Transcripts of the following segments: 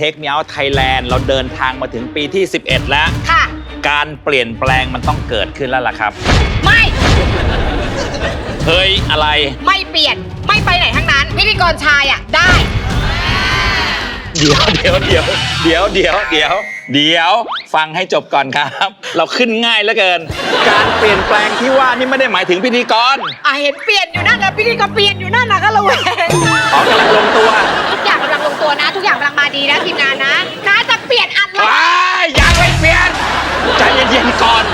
Take Me Out Thailand เราเดินทางมาถึงปีที่ 11 แล้ว ค่ะ การเปลี่ยนแปลงมันต้องเกิดขึ้นแล้วล่ะครับ ไม่เฮ้ยอะไร ไม่เปลี่ยนไม่ไปไหนทั้งนั้น พิธีกรชายอะ ได้ เดี๋ยวเดี๋ยวเดี๋ยวเดี๋ยวเดี๋ยวเดี๋ยวเดี๋ยวฟังให้จบก่อนครับ เราขึ้นง่ายเหลือเกิน การเปลี่ยนแปลงที่ว่านี่ไม่ได้หมายถึงพิธีกรอะเห็นเปลี่ยนอยู่นั่นนะพิธีกรเปลี่ยนอยู่นั่นนะก็ระแวง อ๋อกำลังลงตัว ตัวนะ ทุกอย่างกำลังมาดีนะทีมงานนะน้าจะเปลี่ยนอันเลยว้ายยังไม่เปลี่ยนใจเย็นๆก่อน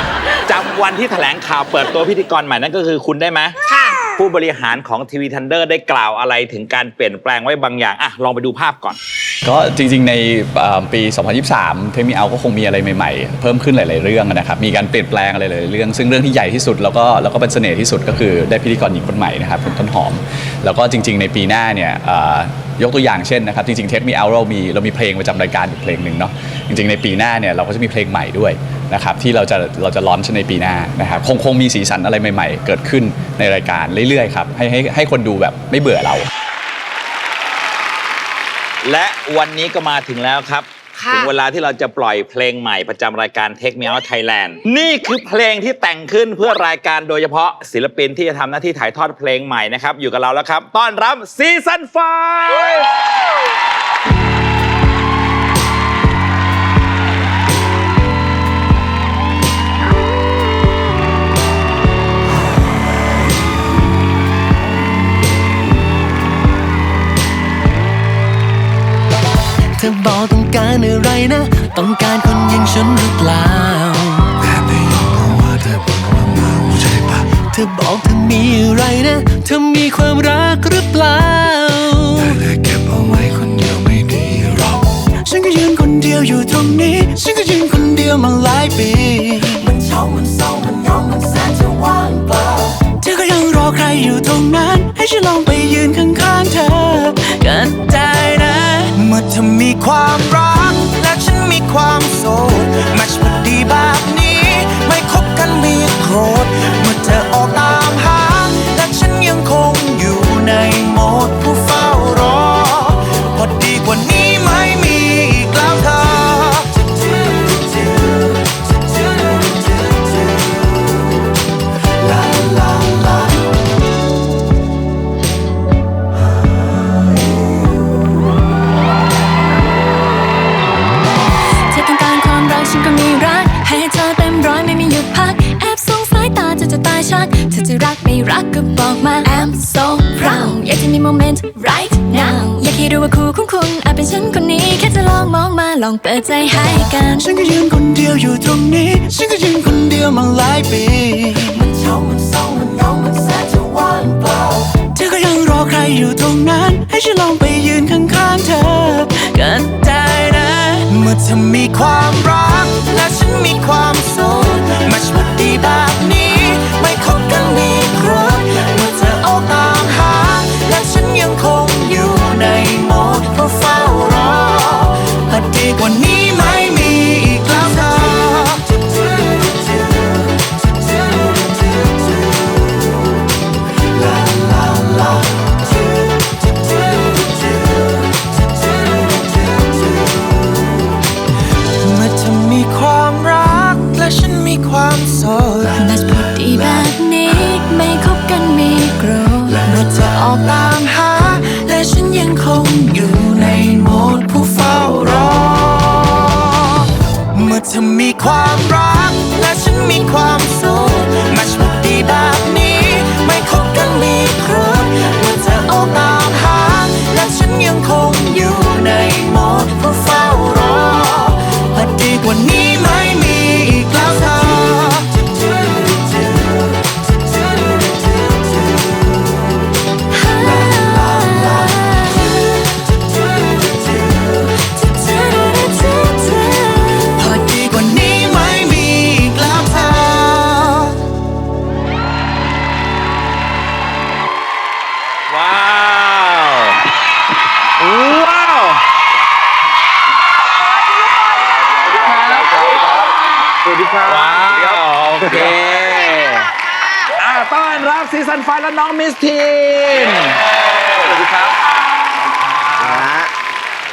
จำวันที่แถลงข่าวเปิดตัวพิธีกรใหม่นั่นก็คือคุณได้ไหมค่ะ ผู้บริหารของทีวีทันเดอร์ได้กล่าวอะไรถึงการเปลี่ยนแปลงไว้บางอย่างอะลองไปดูภาพก่อน ก็จริงๆ ในปี 2023 เทมีเอาก็คงมีอะไรใหม่ๆ เพิ่มขึ้นหลาย ๆ เรื่องนะครับ มีการเปลี่ยนแปลงอะไรหลายๆเรื่อง ซึ่งเรื่องที่ใหญ่ที่สุดแล้วก็แล้วก็เป็นเสน่ห์ที่สุดก็คือได้พิธีกรหญิงคนใหม่นะครับคุณต้นหอม แล้วก็จริง ๆ ในปีหน้าเนี่ยยกตัวอย่างเช่นนะครับ จริงๆ เท k มีเอาเรามีเรามีเพลงประจำรายการอยู่เพลงหนึ่งเนาะ จริงๆ ในปีหน้าเนี่ยเราก็จะมีเพลงใหม่ด้วยนะครับที่เราจะเราจะลอนชในปีหน้านะครับคงคงมีสีสันอะไรใหม่ ๆ เกิดขึ้นในรายการเรื่อยๆ ครับให้ให้ให้คนดูแบบไม่เบื่อเรา และวันนี้ก็มาถึงแล้วครับค่ะถึงเวลาที่เราจะปล่อยเพลงใหม่ประจำรายการ Take Me Out Thailand นี่คือเพลงที่แต่งขึ้นเพื่อรายการโดยเฉพาะศิลปินที่จะทำหน้าที่ถ่ายทอดเพลงใหม่นะครับ อยู่กับเราแล้วครับ ต้อนรับซีซั่นไฟ เธอบอกต้องการอะไรนะ ต้องการคนอย่างฉันหรือเปล่าแค่ได้ยินมาว่าเธอบอกว่าเมาใช่ปะเธอบอกเธอมีอะไรนะ เธอมีความรักหรือเปล่าได้เลยเก็บเอาไว้คนเดียวไม่ดีหรอก ฉันก็ยืนคนเดียวอยู่ตรงนี้ ฉันก็ยืนคนเดียวมาหลายปี มันเศร้ามันเศร้ามันเหงามันแสนจะว่างเปล่า เธอก็ยังรอใครอยู่ตรงนั้น ให้ฉันลองไปยืนข้างๆเธอกันได้นะ เมื่อเธอมีความรัก และฉันมีความโสดแมชพอดีแบบนี้ ไม่คบกันมีโกรธ เมื่อเธอออกตามหา และฉันยังคง ใจให้กัน ฉันก็ยืนคนเดียวอยู่ตรงนี้ ฉันก็ยืนคนเดียวมาหลายปี มันเศร้ามันเศร้ามันเหงามันแสนจะว่างเปล่า เธอก็ยังรอใครอยู่ตรงนั้น ให้ฉันลองไปยืนข้างๆเธอ กันได้นะ เมื่อเธอมีความรัก และฉันมีความสุขมาชพอดีแบบนี้ ไม่คบกันมีครับเมื่อเธอออกตามหา และฉันยังคงอยู่ในโหมดเพื่อเฝ้ารออดีกว่านี้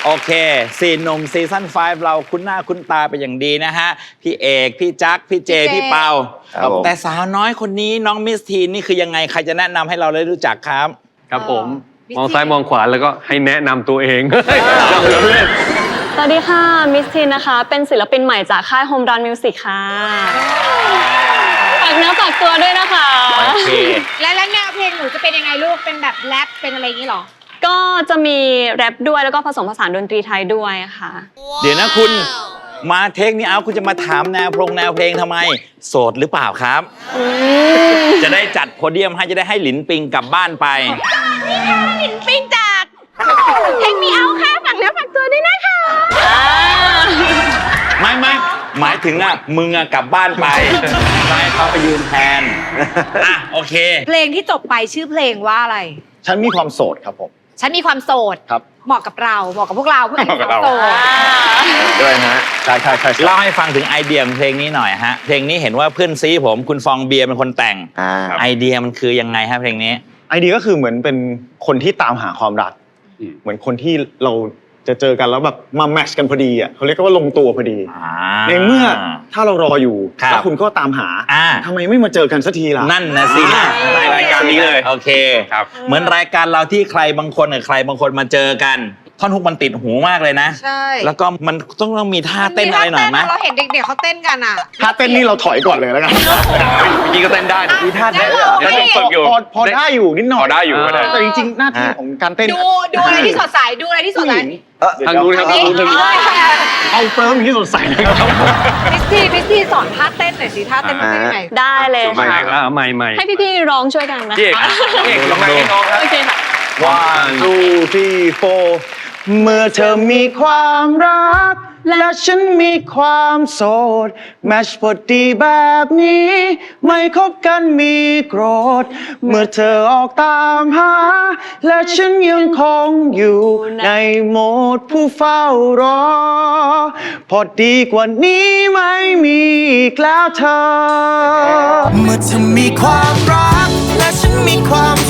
โอเคสี่หนุ่มซีซั่น5เราคุ้นหน้าคุ้นตาไปนอย่างดีนะฮะ พี่เอก พี่จักพี่เจ พี่เจ พี่เปา ครับผม แต่สาวน้อยคนนี้น้องมิสทีนนี่คือยังไง ใครจะแนะนำให้เราได้รู้จักครับ ครับผม เออมองซ้ายมองขวาแล้วก็ให้แนะนำตัวเอง สวัสดีค่ะ มิสทีนนะคะ เป็นศิลปินใหม่จากค่าย Home Run Music ค่ะฝากเนื้อฝากตัวด้วยนะคะ โอเค แล้วแล้วแนวเพลงหนูจะเป็นยังไงลูก เป็นแบบแรปเป็นอะไรอย่างนี้เหรอ ก็จะมีแรปด้วยแล้วก็ผสมผสานดนตรีไทยด้วยค่ะ เดี๋ยวนะคุณมาเทคนี้เอาคุณจะมาถามแนวเพลงแนวเพลงทำไม โสดหรือเปล่าครับ จะได้จัดโพเดียมให้จะได้ให้หลินปิงกลับบ้านไป ปิ้งจากเพลงมีเอาค่ะฝากเนื้อฝากตัวด้วยนะคะ ไม่ไม่หมายถึงอะมึงอะกลับบ้านไปไม่เขาไปยืนแทนอะโอเค เพลงที่จบไปชื่อเพลงว่าอะไร ฉันมีความโสดครับผม ฉันมีความโสด ครับ เหมาะกับเราเหมาะกับพวกเราเพื่อนเหมาะกับเรา โสดด้วยฮะใช่ใช่ใช่ใช่เล่าให้ฟังถึงไอเดียของเพลงนี้หน่อยฮะ เพลงนี้เห็นว่าเพื่อนซีผมคุณฟองเบียร์เป็นคนแต่ง อ่าไอเดียมันคือยังไงฮะเพลงนี้ ไอเดียก็คือเหมือนเป็นคนที่ตามหาความรัก อืม เหมือนคนที่เราจะเจอกันแล้วแบบมาแมทชกันพอดีอะเขาเรียกว่าลงตัวพอดีในเมื่อถ้าเรารออยู่ครับ แล้วคุณก็ตามหาอ่าทำไมไม่มาเจอกันสักทีล่ะ นั่นนะสินะอ่าราย การนี้เลย โอเค ครับ เหมือนรายการเราที่ใครบางคนกับใครบางคนมาเจอกัน ท่อนฮุกมันติดหูมากเลยนะ ใช่แล้วก็มันต้องต้องมีท่าเต้นอะไรหน่อยไหมเราเห็นเด็กๆเขาเต้นกันอะ ถ้าเต้นนี่เราถอยก่อนเลยแล้วกันจริงก็เต้นได้นะมีท่าเต้นได้เหรอเดี๋ยวต้องฝึกอยู่พอพอได้อยู่นิดหน่อยพอได้อยู่พอได้แต่จริงๆหน้าที่ของการเต้นดูดูอะไรที่สดใสดูอะไรที่สดใสทางนู้นครับอันทางนี้นู้นทางนู้นเอาเฟิร์มที่สดใสนะครับพิสซี่พิสซี่สอนท่าเต้นหน่อยสิท่าเต้นมันเป็นยังไงได้เลยใหม่ค่ะอ่าใหม่ใหม่ให้พี่ๆร้องช่วยกันนะพี่เอกพี่เอกลองมาให้น้องครับโอเคค่ะ one two three four เมื่อเธอมีความรัก และฉันมีความโสด แมชพอดีแบบนี้ ไม่คบกันมีโกรธ เมื่อเธอออกตามหา และฉันยังคงอยู่ในโหมดผู้เฝ้ารอ พอดีกว่านี้ไม่มีอีกแล้วเธอ เมื่อเธอมีความรัก และฉันมีความ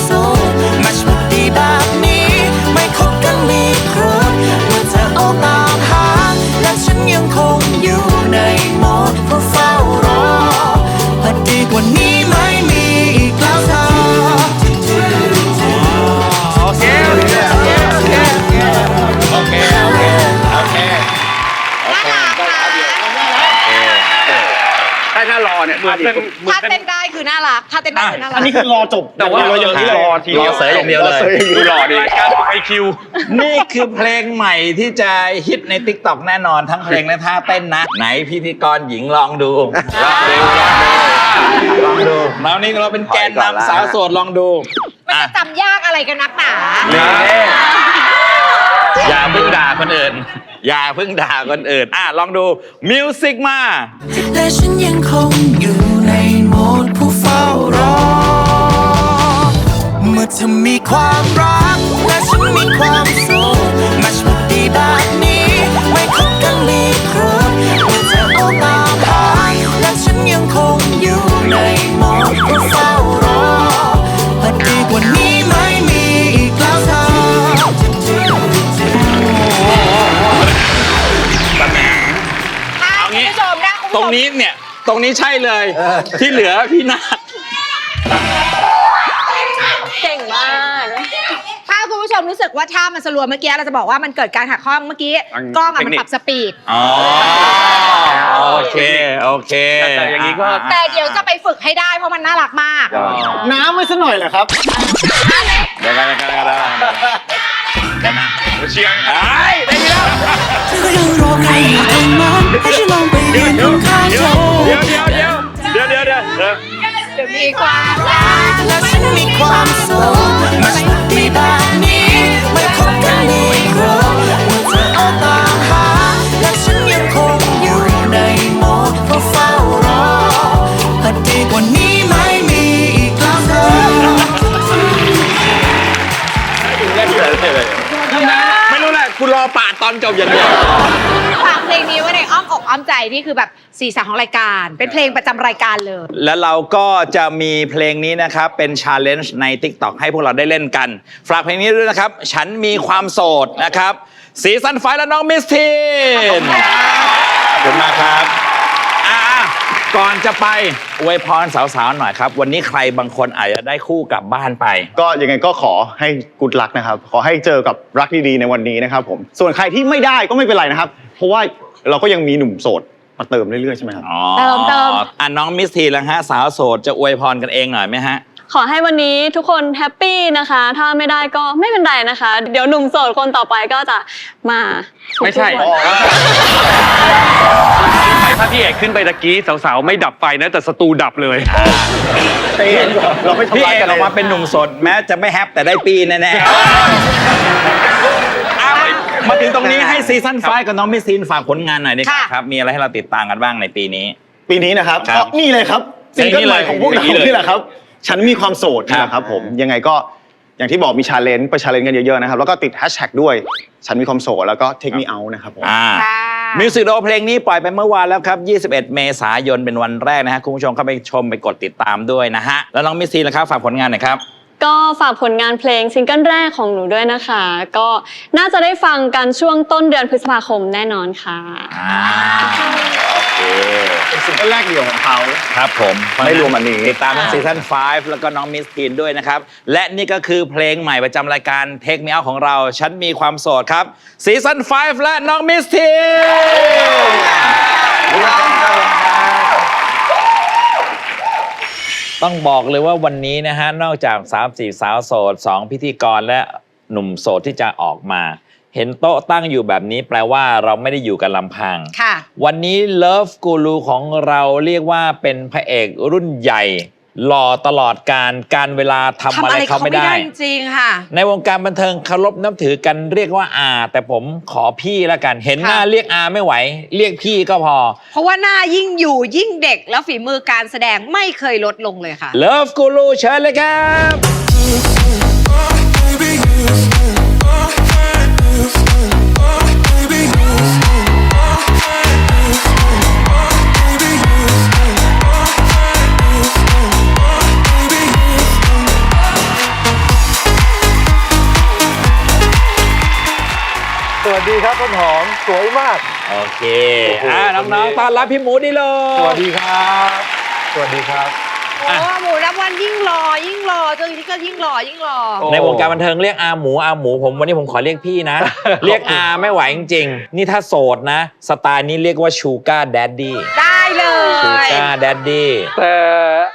ต้นได้คือน่ารักอันนี้คือรอจบแต่ว่า เรายังไม่รอทีรอเสยอย่างเดียวเลยดูหล่อดีรายการไอคิว นี่คือเพลงใหม่ที่จะฮิตใน t ิ k t o k แน่นอนทั้งเพลงและท่าเต้นนะ ไหนพิธีกรหญิงลองดูลองดูลองดูเรานี่เราเป็นแกนนำสาวโสดลองดูมันอะจะจำยากอะไรกันนักหนา นี่อย่าเพิ่งด่าคนอื่น อย่าเพิ่งด่าคนอื่น อะ ลองดูมิวสิกมา และฉันยังคงอยู่ในโหมดผู้เฝ้ารอเมื่อเธอมีความรัก และฉันมีความสดแมาชพอดีแบบนี้ ไม่คบกันมีโกรธเมื่อเธอออกตามหาและฉันยังคงอยู่ในหมดผู้เฝ้ารอพอดีกว่านี้ไม่มีอีกแล้วเธอถ้าคุณผู้ชมนะคุณตรงนี้เนี่ย ตรงนี้ใช่เลย ที่เหลือพี่นา ผู้ชมรู้สึกว่าท่ามันสลัวเมื่อกี้เราจะบอกว่ามันเกิดการหักข้องเมื่อกี้กล้องอะมันปรับสปีด อ๋อโอเค โอเคแต่อย่างนี้ก็ แต่เดี๋ยวจะไปฝึกให้ได้เพราะมันน่ารักมาก น้ำไม่สักหน่อยเหรอครับ เดี๋ยวกันเดี๋ยวกันเดี๋ยวกันเดี๋ยวนะเชียงไอ้ยได้ยินแล้ว เธอก็ยังรอใครอยู่ตรงนั้นให้ฉันลองไปยืนข้างๆเธอเดี๋ยวเดี๋ยวเดี๋ยวเดี๋ยวเดี๋ยวเดี๋ยว เดี๋ยวเดี๋ยวมีความรัก และฉันมีความสุข อปาดตอนจบอย่างเดียวฝากเพลงนี้ไว้ในอ้อมอกอ้อมใจนี่คือแบบสีสันของรายการ เป็นเพลงประจำรายการเลย แล้วเราก็จะมีเพลงนี้นะครับ เป็นชาเลนจ์ใน TikTok ให้พวกเราได้เล่นกัน ฝากเพลงนี้ด้วยนะครับ ฉันมีความโสดนะครับ สีสันไฟและน้องมิสทีนขอบคุณมากครับอะ ก่อนจะไปอวยพรสาวๆหน่อยครับ วันนี้ใครบางคนอาจจะได้คู่กลับบ้านไป ก็ยังไงก็ขอให้กุดลักนะครับ ขอให้เจอกับรักดีๆในวันนี้นะครับผม ส่วนใครที่ไม่ได้ก็ไม่เป็นไรนะครับ เพราะว่าเราก็ยังมีหนุ่มโสดมาเติมเรื่อยๆใช่ไหมครับอ๋อเติมเติม อะน้องมิสทีนแล้วฮะ สาวโสดจะอวยพรกันเองหน่อยไหมฮะ ขอให้วันนี้ทุกคนแฮปปี้นะคะ ถ้าไม่ได้ก็ไม่เป็นไรนะคะ เดี๋ยวหนุ่มโสดคนต่อไปก็จะมาทุกๆไม่ใช่วันถ้าพี่เอกขึ้นไปตะกี้สาวๆ ไม่ดับไฟนะ แต่สตูดับเลยเราไม่ทำพี่ร้ายเอกกันออกมาเป็นหนุ่มโสดแม้จะไม่แฮปแต่ได้ปีแน่ๆเอามาถึงตรงนี้ให้ซีซั่นไฟกับน้องมิสทีนฝากผลงานหน่อยดีกว่าค่ะ ครับ มีอะไรให้เราติดตามกันบ้างในปีนี้ ปีนี้นะครับครับก็นี่เลยครับซิงเกิลใหม่ของพวกเราอย่างนี้เลย นี่แหละครับ ฉันมีความโสดครับนะครับผมยังไงก็อย่างที่บอกมีชาเลนจ์ไปชาเลนจ์กันเยอะๆนะครับแล้วก็ติดแฮชแท็กด้วยฉันมีความโสดแล้วก็เทคมีเอานะครับผม อ่า ค่ะ มิวสิกวิดีโอเพลงนี้ปล่อยไปเมื่อวานแล้วครับ 21 เมษายนเป็นวันแรกนะฮะ คุณผู้ชมเข้าไปชมไปกดติดตามด้วยนะฮะ แล้วน้องมิสซีนะครับ ฝากผลงานหน่อยครับ ก็ฝากผลงานเพลงซิงเกิลแรกของหนูด้วยนะคะ ก็น่าจะได้ฟังกันช่วงต้นเดือนพฤษภาคมแน่นอนค่ะ อ่า โอเคเป็นซิงเกิลแรกเดียวของ เขาครับผมไม่รวมอันนี้ติดตามทั้งซีซั่น5 แล้วก็น้องมิสทีนด้วยนะครับ และนี่ก็คือเพลงใหม่ประจำรายการเทค e ม o ของเรา ฉันมีความโสดครับซีซั่น5 และน้องมิสทีนต้องบอกเลยว่าวันนี้นะฮะ นอกจาก 3 4 สาวโสด 2 พิธีกรและหนุ่มโสดที่จะออกมา เห็นโต๊ะตั้งอยู่แบบนี้แปลว่าเราไม่ได้อยู่กันลำพัง ค่ะ วันนี้เลิฟกูรูของเราเรียกว่าเป็นพระเอกรุ่นใหญ่ หล่อตลอดการการเวลาทำทำอะอะไรไรเขาเขาไม่ไม่ได้ ได้จริงๆค่ะ ในวงการบันเทิงเคารพนับถือกันเรียกว่าอาแต่ผมขอพี่ละกัน เห็นหน้าค่ะ เรียกอาไม่ไหว เรียกพี่ก็พอ เพราะว่าหน้ายิ่งอยู่ยิ่งเด็กแล้วฝีมือการแสดงไม่เคยลดลงเลยค่ะ เลิฟกูรูเชิญเลยครับส วัสดีครับต้นหอมสวยมาก โอเคโอ้โหอ่าคนนี้น้องๆต้อนรับพี่หมูดีเลยสวัสดีครับ สวัสดีครับโอ้หมูนับวันยิ่งรอยิ่งรอเจอที่ก็ยิ่งรอยิ่งรอโอ้ในวงการบันเทิงเรียกอาหมูอาหมูผมวันนี้ผมขอเรียกพี่นะ เรียกอาไม่ไหวจริงๆ นี่ถ้าโสดนะ สไตล์นี้เรียกว่าชูการ์แดดดี้ได้เลชูยการ์แดดดี้แต่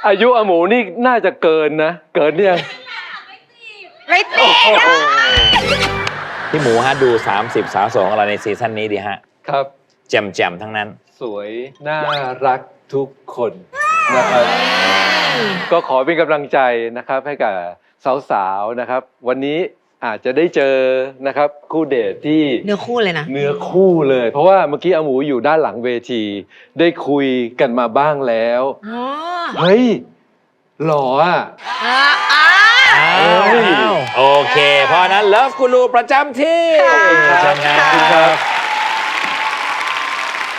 อายุอาหมูนี่น่าจะเกินนะ เกินเนี่ยงไม่ติดนะ พี่หมูฮะดู 30 สาวสองของเราในซีซั่นนี้ดีฮะครับ แจมแจมๆทั้งนั้น สวยน่ารักทุกคนนะครับ ก็ขอเป็นกำลังใจนะครับให้กับสาวๆนะครับ วันนี้อาจจะได้เจอนะครับคู่เดทที่เนื้อคู่เลยนะ เนื้อคู่เลย เพราะว่าเมื่อกี้อาหมูอยู่ด้านหลังเวที ได้คุยกันมาบ้างแล้ว อ๋อเฮ้ยหล่ออะอ่า อ่าอ้าวเอ้ยอ้าวโอเค เพราะฉะนั้นเลิฟกูรูประจำที่ขอบคุณครับ เชิญครับขอบคุณครับ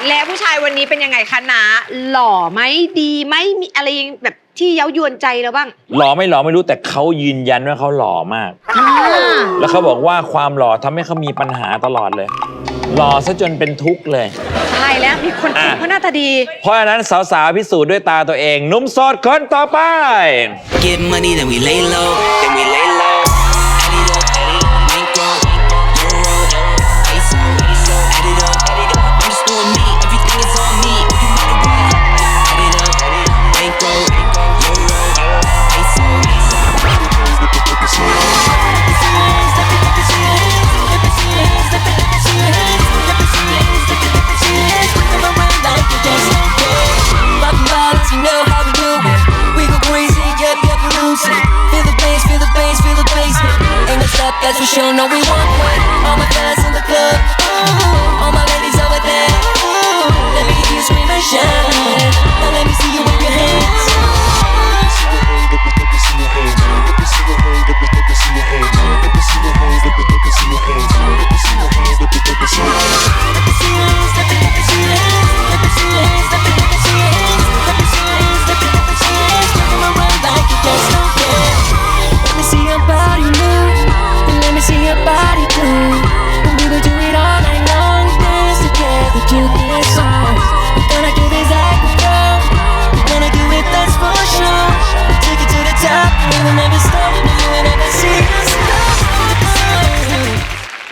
และผู้ชายวันนี้เป็นยังไงคะนาหล่อไหมดีไหมมีอะไรแบบที่เย้ายวนใจเราบ้างหล่อไม่หล่อไม่รู้แต่เขายืนยันว่าเขาหล่อมาก อ่าแล้วเขาบอกว่าความหล่อทำให้เขามีปัญหาตลอดเลย หล่อซะจนเป็นทุกข์เลยใช่แล้วมีคนอะชมเขาหน้าตาดี เพราะฉะนั้นสาวๆพิสูจน์ด้วยตาตัวเองหนุ่มโสดคนต่อไป Get money, then we lay low, then we lay low. That's for sure. No, we want one. All my guys in the club, ooh. all my ladies over there. Ooh. Let me hear you scream and shout.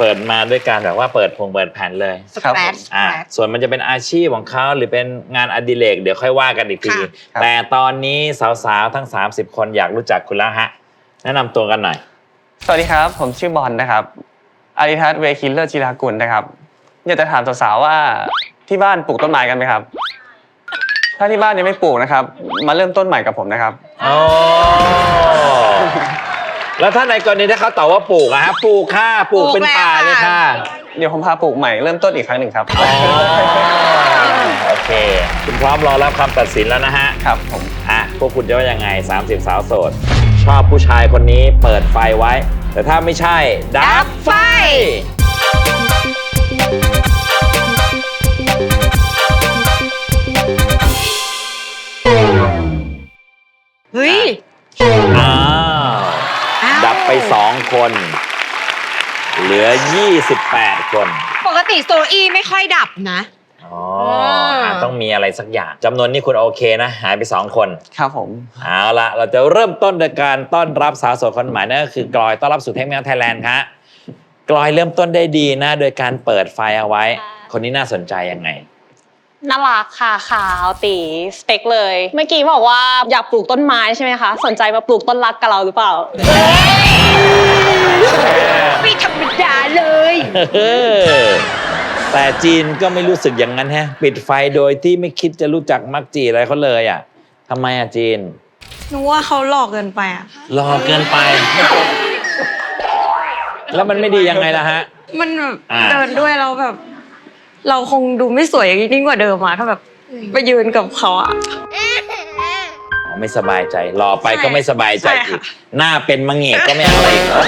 เปิดมาด้วยการแบบว่าเปิดพงเปิดแผ่นเลยสแครชอ่าส่วนมันจะเป็นอาชีพของเขาหรือเป็นงานอดิเรกเดี๋ยวค่อยว่ากันอีกที ค่ะแต่ตอนนี้สาวๆทั้ง 30 คนอยากรู้จักคุณแล้วฮะ แนะนำตัวกันหน่อย สวัสดีครับ ผมชื่อบอลนะครับอาริทัศน์เวคินเลอร์จิรากุลนะครับอยากจะถามสาวๆว่าที่บ้านปลูกต้นไม้กันไหมครับ ถ้าที่บ้านยังไม่ปลูกนะครับ มาเริ่มต้นใหม่กับผมนะครับอ๋อ แล้วถ้าในกรณีถ้าเขาตอบว่าปลูกอะฮะปลูกค่ะปลูกเป็นปลูกแล้วป่าเลยค่ะค่ะเดี๋ยวผมพาปลูกใหม่เริ่มต้นอีกครั้งหนึ่งครับ อ๋อโอเค คุณพร้อมรอรับคำตัดสินแล้วนะฮะครับผมอะพวกคุณจะว่ายังไง 30 สาวโสด ชอบผู้ชายคนนี้เปิดไฟไว้ แต่ถ้าไม่ใช่ ดับไฟ เฮ้ยอ้าวอ้าวดับ ไป 2 คน เหลือ 28 คนปกติโซอีไม่ค่อยดับนะ อ๋ออะต้องมีอะไรสักอย่างจำนวนนี้คุณโอเคนะ หายไป 2 คน ครับผม เอาละเราจะเริ่มต้นโดยการต้อนรับสาวโสดคนใหม่นั่นก็คือกลอยต้อนรับสู่เทคเมลไทยแลนด์ครับกลอยเริ่มต้นได้ดีนะ โดยการเปิดไฟเอาไว้ คนนี้น่าสนใจยังไง น่ารักค่ะขาวตีสเปคเลย เมื่อกี้บอกว่าอยากปลูกต้นไม้ใช่ไหมคะ สนใจมาปลูกต้นรักกับเราหรือเปล่า ไม่ธรรมดาเลย เออแต่จีนก็ไม่รู้สึกอย่างนั้นแฮะ ปิดไฟโดยที่ไม่คิดจะรู้จักมักจีอะไรเขาเลยอะทำไมอะจีนหนูว่าเขาหลอกเกินไปอะ รอเกินไป แล้วมันไม่ดียังไงล่ะฮะ มันแบบอ่า เดินด้วยเราแบบ เราคงดูไม่สวยอย่างนี้ยิ่งกว่าเดิมอะถ้าแบบไปยืนกับเขาอะอ๋อไม่สบายใจรอไปก็ไม่สบายใจใช่อีค่ะกหน้าเป็นมังเงกก็ไม่เอาอีกเหรอ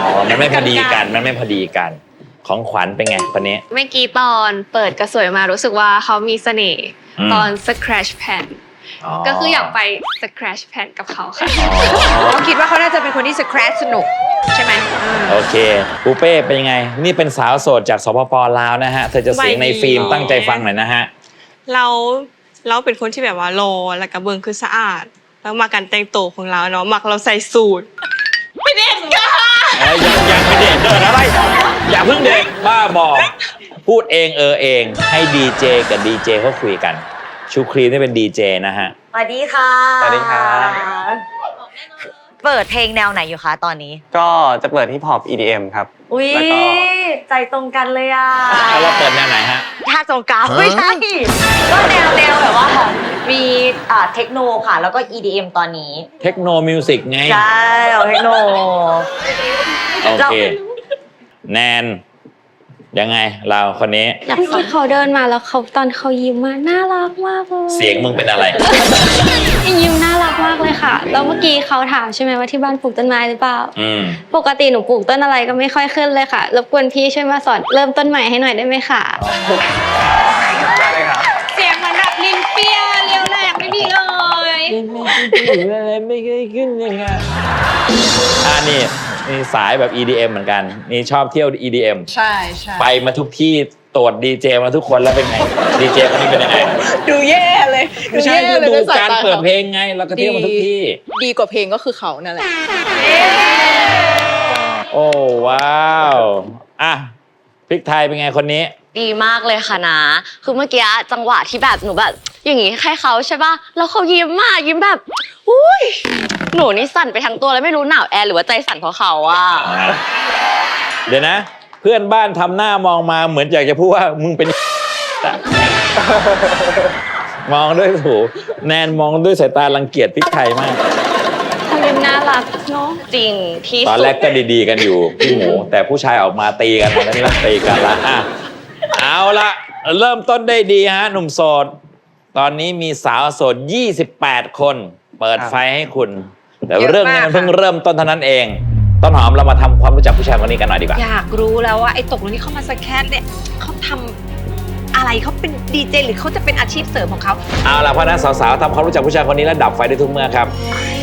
อ๋อมันไม่พอดีกันมันไม่พอดีกันของขวัญเป็นไงคนนี้ เมื่อกี้ตอนเปิดกระสวยมารู้สึกว่าเขามีเสน่ห์อืม ตอน scratch pen ก็คืออยากไป scratch pen กับเขาค่ะเขาคิดว่าเขาน่าจะเป็นคนที่สแครชสนุกใช่ไหมอืม โอเคปูเป้เป็นยังไง นี่เป็นสาวโสดจากสปปลาวนะฮะ เธอจะเสียงในฟิล์มตั้งใจฟังหน่อยนะฮะ เราเราเป็นคนที่แบบว่าโลแล้วก็เบิงคือสะอาด แล้วมาการแต่งตัวของเราเนาะมักเราใส่สูทเอ้ยยังยังไม่เด็ดเดินอะไร อย่าเพิ่งเด็ดบ้าบอพูดเองเออเองให้ดีเจกับดีเจเขาคุยกัน ชูครีมนี่เป็นดีเจนะฮะ สวัสดีค่ะสวัสดีครับ เปิดเพลงแนวไหนอยู่คะตอนนี้ ก็จะเปิดฮิปฮอป EDM ครับ อุ้ยแล้วก็ ใจตรงกันเลยอะแล้วเราเปิดแนวไหนฮะ ถ้าตรงกลางไม่ใช่ก็แนวแนวแบบว่ามีอ่าเทคโนค่ะ แล้วก็ EDM ตอนนี้ เทคโนมิวสิกไง ใช่เอาเทคโน โอเค แนน ยังไงเราคนนี้เมื่อกี้เขาเดินมาแล้วเขาตอนเขายิ้มมาน่ารักมากเลยเสียงมึงเป็นอะไร ยิ้มน่ารักมากเลยค่ะแล้วเมื่อกี้เขาถามใช่ไหมว่าที่บ้านปลูกต้นไม้หรือเปล่าอืมปกติหนูปลูกต้นอะไรก็ไม่ค่อยขึ้นเลยค่ะรบกวนพี่ช่วยมาสอนเริ่มต้นใหม่ให้หน่อยได้ไหมคะได้เลยครับเสียงเหมือนแบบลิ้นเปรี้ยเรียวแรงไม่มีเลย ไม่เคยขึ้นยังไงอ่านี่ นี่สายแบบ EDM เหมือนกัน นี่ชอบเที่ยว EDM ใช่ใช่ไปมาทุกที่ตรวจดีเจมาทุกคนแล้วเป็นไง ดีเจคนนี้เป็นยังไงดูแย่เลยไม่ใช่ก็ดูการเปิดเพลงไงแล้วก็เที่ยวมาทุกที่ ดีกว่าเพลงก็คือเขานั่นแหละโอ้ว้าวอะพริกไทยเป็นไงคนนี้ ดีมากเลยค่ะนะ คือเมื่อกี้จังหวะที่แบบหนูแบบ อย่างงี้ให้เขาใช่ป่ะแล้วเขายิ้มมากยิ้มแบบอุ้ยหนูนี่สั่นไปทั้งตัวแล้วไม่รู้หนาวแอร์หรือว่าใจสั่นเพราะเขาอะอะเดี๋ยวนะ เพื่อนบ้านทำหน้ามองมาเหมือนอยากจะพูดว่ามึงเป็น มองด้วยถูแนนมองด้วยสายตารังเกียจพริกไทยมาก ทำเป็นน่ารักเนาะจริงที่ตอนสุแรดกก็ดีๆกันอยู่ พี่หมู แต่ผู้ชายออกมาตีกันตอนนี้เริ่มตีกันละอะเอาละเริ่มต้นได้ดีฮะ หนุ่มโสด ตอนนี้มีสาวโสด 28 คน เปิดไฟให้คุณ แต่เยอะมากเรื่องนี้มันเพิ่งค่ะเริ่มต้นเท่านั้นเอง ต้นหอมเรามาทำความรู้จักผู้ชายคนนี้กันหน่อยดีกว่า อยากรู้แล้วว่าไอ้ตกลงที่เขามาสแครชเนี่ยเขาทำอะไรเขาเป็นดีเจหรือเขาจะเป็นอาชีพเสริมของเขา เอาล่ะเพราะฉะนั้นสาวๆทำความรู้จักผู้ชายคนนี้และดับไฟได้ทุกเมื่อครับ ไอ้